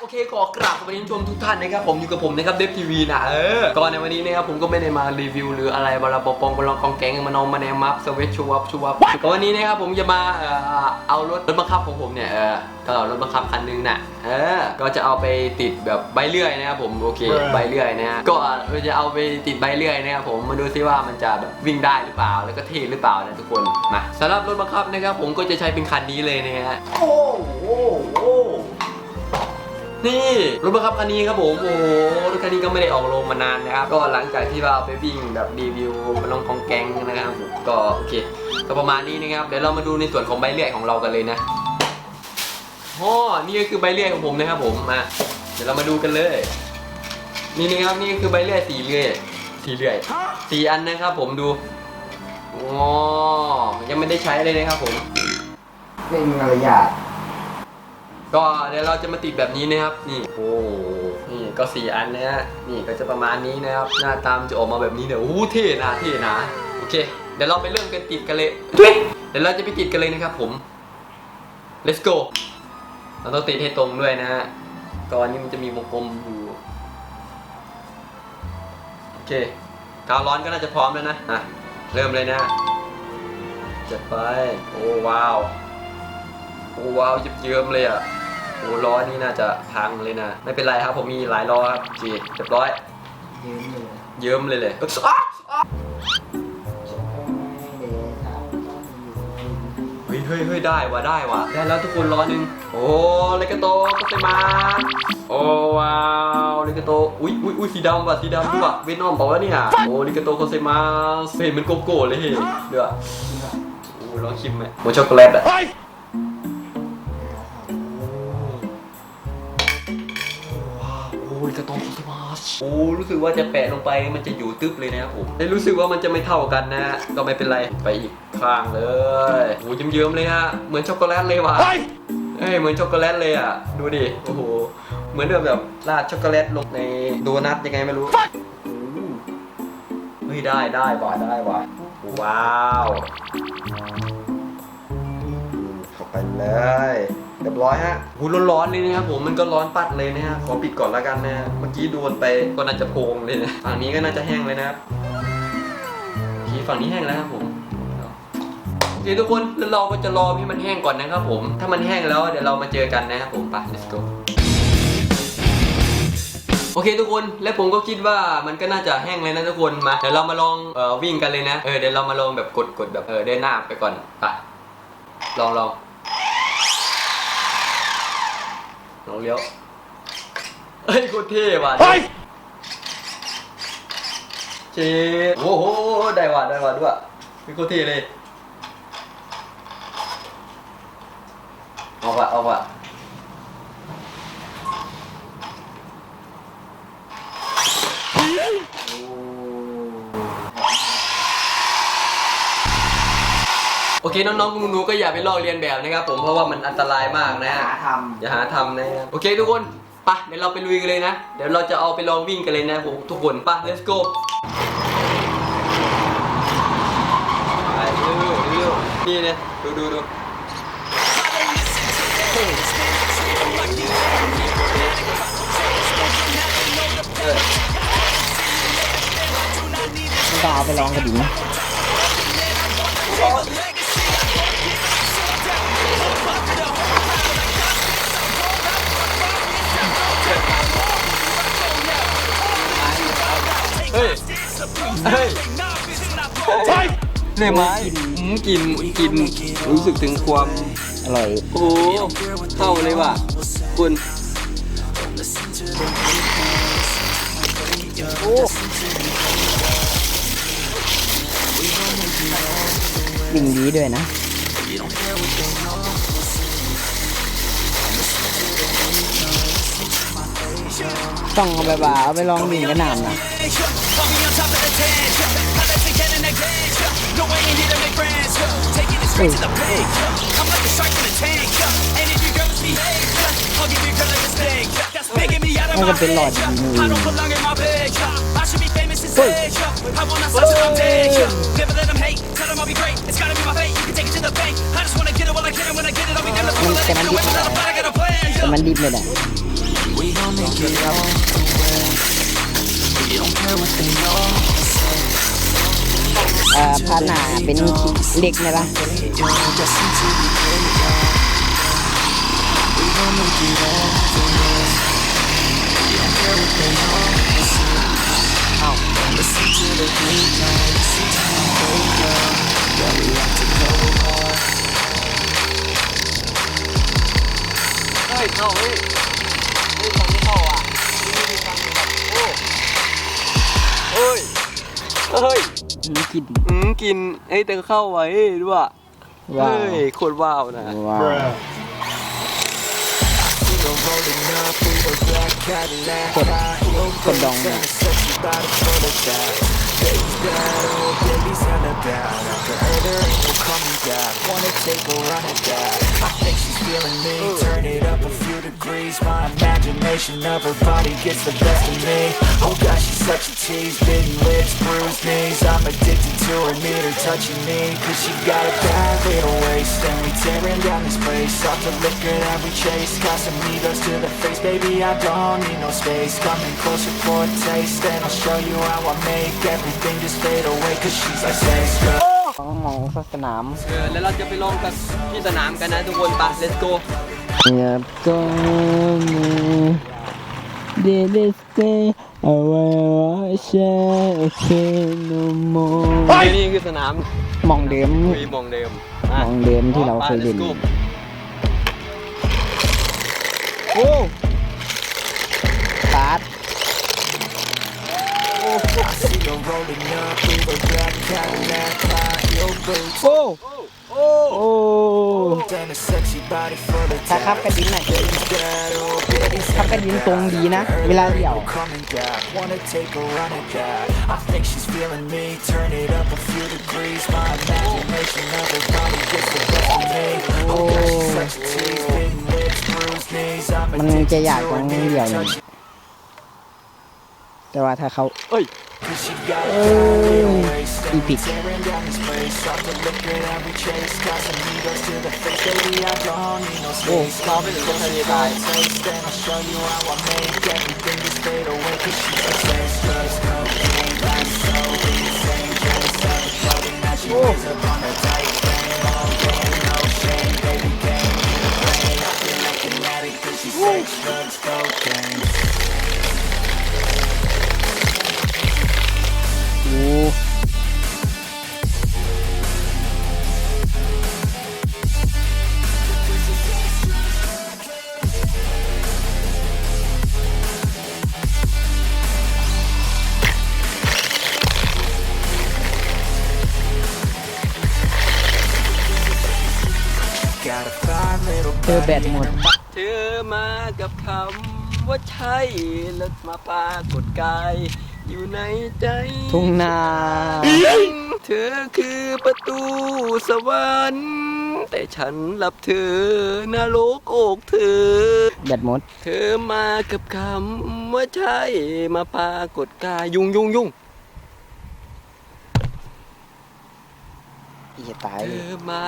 โอเคขอกราบสวัสดีผู้ชมทุกท่านนะครับผมอยู่กับผมนะครับเดฟทีวีนะเออก่อนในวันนี้นะครับผมก็ไม่ได้มารีวิวหรืออะไรบาราปอปองบาลองกองแกงมานองมาแนมมัฟสวิตชูวับชูวับก็วันนี้นะครับผมจะมาเอ่อเอารถรถบังคับของผมเนี่ยเออก็เอารถบังคับคันหนึงน่ะเออก็จะเอาไปติดแบบใบเลื่อยนะครับผมโอเคใบเลื่อยนะฮะก็เราจะเอาไปติดใบเลื่อยนะครับผมมาดูซิว่ามันจะแบบวิ่งได้หรือเปล่าแล้วก็เท่หรือเปล่านะทุกคนมาสำหรับรถบังคับนะครับผมก็จะใช้เป็นคันนี้เลยนะฮะโอ้โหโอ้โห นี่รถบังคับคันนี้ครับผมโอ้โหรถคันนี้ก็ไม่ได้ออกโรงมานานนะครับก็หลังจากที่เราไปวิ่งแบบรีวิวมาลองของแกงนะครับผมก็โอเคก็ประมาณนี้นะครับเดี๋ยวเรามาดูในส่วนของใบเลื่อยของเรากันเลยนะอ๋อนี่ก็คือใบเลื่อยของผมนะครับผมมาเดี๋ยวเรามาดูกันเลย นี่นะครับนี่คือใบเลื่อยสีเลื่อยสีเลื่อยสีอันนะครับผมดูอ๋อยังไม่ได้ใช้เลยนะครับผมไม่มีมารยาท ก็เดี๋ยวเราจะมาติดแบบนี้นะครับ นี่โอ้โหนี่ก็สี่อันนะฮะนี่ก็จะประมาณนี้นะครับ หน้าตามนจะออกมาแบบนี้เนี่ยโอ้โหเท่นะเท่นะโอเค เดี๋ยวเราไปเริ่มกันติดกันเลยทุยเดี๋ยวเราจะไปติดกันเลยนะครับผม let's go เราต้องติดให้ตรงด้วยนะฮะก่อนนี้มันจะมีวงกลมอยู่โอเคกาวร้อนก็น่าจะพร้อมแล้วนะอะเริ่มเลยนะจัดไป โอ้ว้าว โอ้ว้าวเยิ้มๆเลยอะ โอ้ล้อนี่น่าจะพังเลยนะ ไม่เป็นไรครับผมมีหลายล้อครับโอเคเรียบร้อย ยืนอยู่เยิ้มเลยเลยอ๊ะอ๊ะจะไม่ได้ทำต้องอยู่เฮ้ยเฮ้ยเฮ้ยได้ว่ะได้ว่ะได้แล้วทุกคนล้อหนึ่งโอ้เลกาโตก็ไปมาโอ้ว้าวเลกาโต อุ้ยอุ้ยอุ้ยสีดำว่ะสีดำด้วยว่ะเวนอมบอกว่าเนี่ย โอ้เลกาโตโคเซมาเห็นเป็นโกโก้เลยเฮ้ยเดี๋ยวโอ้ลองชิมไหมโมช็อกโกแลตอะ โอ้รู้สึกว่าจะแปะลงไปมันจะอยู่ตึ๊บเลยนะครับผมแต่รู้สึกว่ามันจะไม่เท่ากันนะก็ไม่เป็นไรไปอีกข้างเลยโอ้เยิ้มๆเลยฮะเหมือนช็อกโกแลตเลยว่ะเฮ้ยเหมือนช็อกโกแลตเลยอะดูดิโอ้โหเหมือนแบบแบบราดช็อกโกแลตลงในโดนัทยังไงไม่รู้อืมเฮ้ยได้ได้ว่ะได้ว่ะว้าวเข้าไปเลย เรียบร้อยฮะหูร้อนๆเลยนะครับผมมันก็ร้อนปัดเลยนะฮะขอปิดก่อนแล้วกันนะ เมื่อกี้โดนไปก็น่าจะโพงเลยนะฝั่งนี้ก็น่าจะแห้งเลยนะครับทีฝั่งนี้แห้งแล้วครับผมโอเคทุกคนแล้วเราก็จะรอให้มันแห้งก่อนนะครับผม ถ้ามันแห้งแล้วเดี๋ยวเรามาเจอกันนะครับผมไป let's go โอเคทุกคนและผมก็คิดว่ามันก็น่าจะแห้งเลยนะทุกคนมาเดี๋ยวเรามาลองเอ่อวิ่งกันเลยนะเออเดี๋ยวเรามาลองแบบกดกดแบบเออเดินหน้าไปก่อนไปลองลอง ลองเลี้ยวเฮ้ยโคตรเท่ว่ะเฮ้ยเจ๊โอ้โหได้ว่ะได้ว่ะด้วยเฮ้ยโคตรเท่เลย เอาว่ะเอาว่ะ โอเคน้องๆหนูๆก็อย่าไปลอกเรียนแบบนะครับผมเพราะว่ามันอันตรายมากนะหาฮะทอย่าหาทำนะครับโอเคทุกคนไปเดี๋ยวเราไปลุยกันเลยนะ เดี๋ยวเราจะเอาไปลองวิ่งกันเลยนะผมทุกคนไป let's go ไปเร็วเร็วนี่นะดูดูดูเออำไม่ต้องเอาไปลองกันดินะ เฮ้ย เฮ้ยเหนื่อยไหมอืมกินกินรู้สึกถึงความอร่อยโอ้เข้าเลยว่ะคุณวิ่งดีด้วยนะ ต้องเอาไปบ่าเอาไปลองวิ่งกันหนามนะมันก็เป็นหลอดดีมือเฮ้ยมันแต่มันดิบไม่ได้แต่มันดิบไม่ได้ We gon' make it all the way. We don't care what they all say. เอ่อพาหนาเป็นเหล็กไหมล่ะ You're destined to be great. We gon' make it all the way. We don't care what they all say. Listen to the grapevine, listen to the grapevine. Yeah, we have to go hard. ฮ้ยนี่กินอืมกินเอ้ยแต่ก็เข้าไว้ด้วยว้าวเฮ้ยโคตรว้าวนะว้าว We go rolling up in the black Cadillac. High-heel Con đong a few degrees. My imagination of her body gets the best of me. Oh gosh, she's such a tease. Bitten lips, bruised knees. I'm addicted to her, need her touching me. Cause she got a bad little waist. And we tearing down this place. Off the liquor that we chase. Casamigos to the face, baby. I don't need no space. Coming closer for a taste. And I'll show you how I make everything just fade away. Cause she's like sex, girl. ของหมองสนาม เออแล้วเราจะไปลองกันที่สนามกันนะทุกคนไป let's go อย่าก็มีเดลสเตเอาไว้ว่าเชเคนโมนี่คือสนามมองเดิมวีมองเดิมมองเดิมที่เราเคยเล่นไป let's go โอ้ขาด I see her rolling up in the black Cadillac. High-heel boots โอ้ โอ้โอ้าครับกระดิ่งหน่อยครับกระดิ่งตรงดีนะ เวลาเดี่ยวมันจะอยากตรงเดี่ยวนี่ แต่ว่าถ้าเขาเอ้ย Cause she got a bad little waist. เจอแบต body หม and ด her เธอมากับคำว่าใช่แล้วมาปรากฏกาย อยู่ในใจ ทุ่งนา เธอคือประตูสวรรค์แต่ฉันรับเธอนรกอกเธอ แบตหมด เธอมากับคำว่าใช่มาปรากฏกายยุ่งยุ่งยุ่งอีจะตายเธเลย อมา